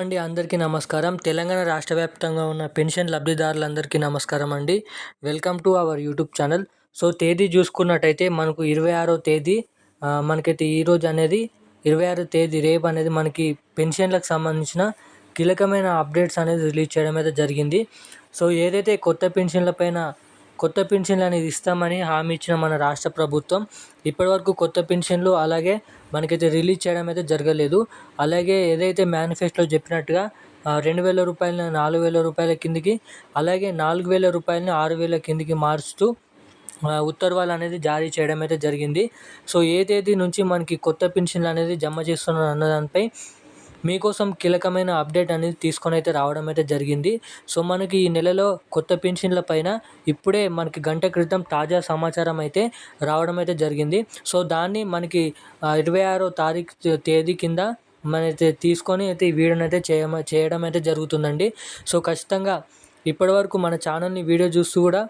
అండి అందరికీ నమస్కారం. తెలంగాణ రాష్ట్ర వ్యాప్తంగా ఉన్న పెన్షన్ లబ్ధిదారులందరికీ నమస్కారం అండి. Welcome to our YouTube channel. So తేదీ చూసుకున్నట్టయితే మనకు ఇరవై ఆరో తేదీ. మనకైతే ఈరోజు అనేది ఇరవై ఆరో తేదీ. రేపు అనేది మనకి పెన్షన్లకు సంబంధించిన కీలకమైన అప్డేట్స్ అనేది రిలీజ్ చేయడం అయితే జరిగింది. సో ఏదైతే కొత్త పెన్షన్ల పైన కొత్త పెన్షన్లు అనేది ఇస్తామని హామీ ఇచ్చిన మన రాష్ట్ర ప్రభుత్వం. ఇప్పటివరకు కొత్త పెన్షన్లు అలాగే మనకైతే రిలీజ్ చేయడం అయితే జరగలేదు. అలాగే ఏదైతే మేనిఫెస్టోలో చెప్పినట్టుగా రెండు వేల రూపాయలని నాలుగు వేల రూపాయల కిందికి అలాగే నాలుగు వేల రూపాయలని ఆరు వేల కిందికి మారుస్తూ ఉత్తర్వులు అనేది జారీ చేయడం అయితే జరిగింది. సో ఏ తేదీ నుంచి మనకి కొత్త పెన్షన్లు అనేది జమ చేస్తున్నారు అన్న దానిపై మీకోసం కీలకమైన అప్డేట్ అనేది తీసుకొని అయితే రావడం అయితే జరిగింది. సో మనకి ఈ నెలలో కొత్త పెన్షన్ల పైన ఇప్పుడే మనకి గంట క్రితం తాజా సమాచారం అయితే రావడం అయితే జరిగింది. సో దాన్ని మనకి ఇరవై ఆరో తారీఖు తేదీ కింద మనైతే తీసుకొని అయితే ఈ వీడియోని అయితే చేయ చేయడం అయితే జరుగుతుందండి. సో ఖచ్చితంగా ఇప్పటివరకు మన ఛానల్ని వీడియో చూస్తూ కూడా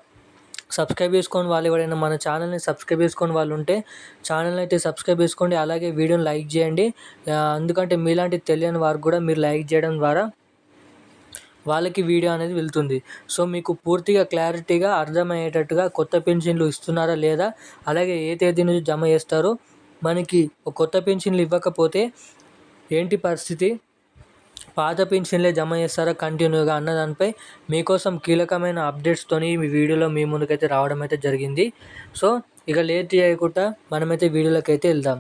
సబ్స్క్రైబ్ చేసుకొని వాళ్ళు ఎవరైనా మన ఛానల్ని సబ్స్క్రైబ్ చేసుకొని వాళ్ళు ఉంటే ఛానల్ని అయితే సబ్స్క్రైబ్ చేసుకోండి. అలాగే వీడియోని లైక్ చేయండి. ఎందుకంటే మీలాంటి తెలియని వారికి కూడా మీరు లైక్ చేయడం ద్వారా వాళ్ళకి వీడియో అనేది వెళ్తుంది. సో మీకు పూర్తిగా క్లారిటీగా అర్థమయ్యేటట్టుగా కొత్త పెన్షన్లు ఇస్తున్నారా లేదా అలాగే ఏ తేదీ నుంచి జమ చేస్తారో మనకి కొత్త పెన్షన్లు ఇవ్వకపోతే ఏంటి పరిస్థితి? పాత పెన్షన్లే జమ చేస్తారా కంటిన్యూగా అన్న దానిపై మీకోసం కీలకమైన అప్డేట్స్తోని మీ వీడియోలో మీ ముందుకైతే రావడం అయితే జరిగింది. సో ఇక లేట్ చేయకుండా మనమైతే వీడియోలోకి అయితే వెళ్దాం.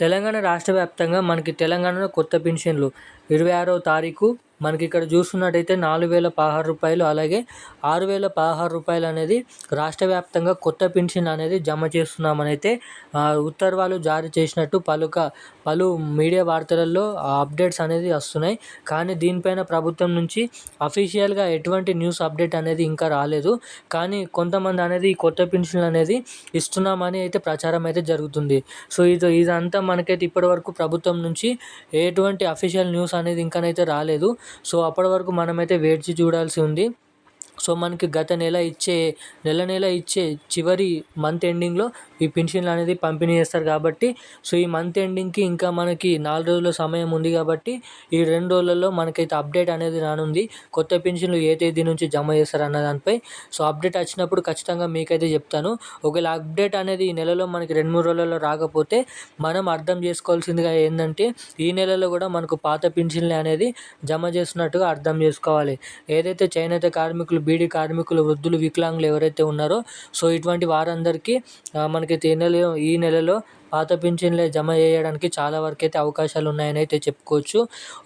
తెలంగాణ రాష్ట్ర వ్యాప్తంగా మనకి తెలంగాణలో కొత్త పెన్షన్లు ఇరవై ఆరవ తారీఖు మనకి ఇక్కడ చూస్తున్నట్టయితే నాలుగు వేల పదహారు రూపాయలు అలాగే ఆరు వేల పదహారు రూపాయలు అనేది రాష్ట్ర వ్యాప్తంగా కొత్త పెన్షన్ అనేది జమ చేస్తున్నామనైతే ఉత్తర్వులు జారీ చేసినట్టు పలుక పలు మీడియా వార్తలలో అప్డేట్స్ అనేది వస్తున్నాయి. కానీ దీనిపైన ప్రభుత్వం నుంచి అఫీషియల్గా ఎటువంటి న్యూస్ అప్డేట్ అనేది ఇంకా రాలేదు. కానీ కొంతమంది అనేది ఈ కొత్త పెన్షన్లు అనేది ఇస్తున్నామని అయితే ప్రచారం అయితే జరుగుతుంది. సో ఇది ఇదంతా మనకైతే ఇప్పటివరకు ప్రభుత్వం నుంచి ఎటువంటి అఫీషియల్ న్యూస్ అనేది ఇంకానైతే రాలేదు. సో అప్పటి వరకు మనమైతే వేచి చూడాల్సి ఉంది. సో మనకి గత నెల ఇచ్చే నెల నెల ఇచ్చే చివరి మంత్ ఎండింగ్లో ఈ పెన్షన్లు అనేది పంపిణీ చేస్తారు కాబట్టి సో ఈ మంత్ ఎండింగ్కి ఇంకా మనకి నాలుగు రోజుల సమయం ఉంది కాబట్టి ఈ రెండు రోజులలో మనకైతే అప్డేట్ అనేది రానుంది. కొత్త పెన్షన్లు ఏ తేదీ నుంచి జమ చేస్తారు అన్న దానిపై సో అప్డేట్ వచ్చినప్పుడు ఖచ్చితంగా మీకైతే చెప్తాను. ఒకవేళ అప్డేట్ అనేది ఈ నెలలో మనకి రెండు మూడు రోజులలో రాకపోతే మనం అర్థం చేసుకోవాల్సిందిగా ఏంటంటే ఈ నెలలో కూడా మనకు పాత పెన్షన్లు అనేది జమ చేస్తున్నట్టుగా అర్థం చేసుకోవాలి. ఏదైతే చేనేత కార్మికులు బీడీ కార్మికులు వృద్ధులు వికలాంగులు ఎవరైతే ఉన్నారో సో ఇటువంటి వారందరికీ మనకి ఈ నెల ఈ నెలలో పాత పింఛన్లే జమ చేయడానికి చాలా వరకు అయితే అవకాశాలు ఉన్నాయని అయితే చెప్పుకోవచ్చు.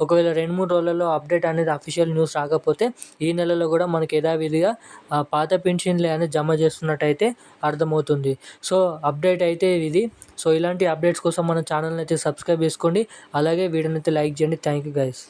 ఒకవేళ రెండు మూడు రోజులలో అప్డేట్ అనేది అఫీషియల్ న్యూస్ రాకపోతే ఈ నెలలో కూడా మనకి యథావిధిగా పాత పింఛన్లే అనేది జమ చేస్తున్నట్టయితే అర్థమవుతుంది. సో అప్డేట్ అయితే ఇది. సో ఇలాంటి అప్డేట్స్ కోసం మన ఛానల్ని అయితే సబ్స్క్రైబ్ చేసుకోండి. అలాగే వీడియోని అయితే లైక్ చేయండి. Thank you guys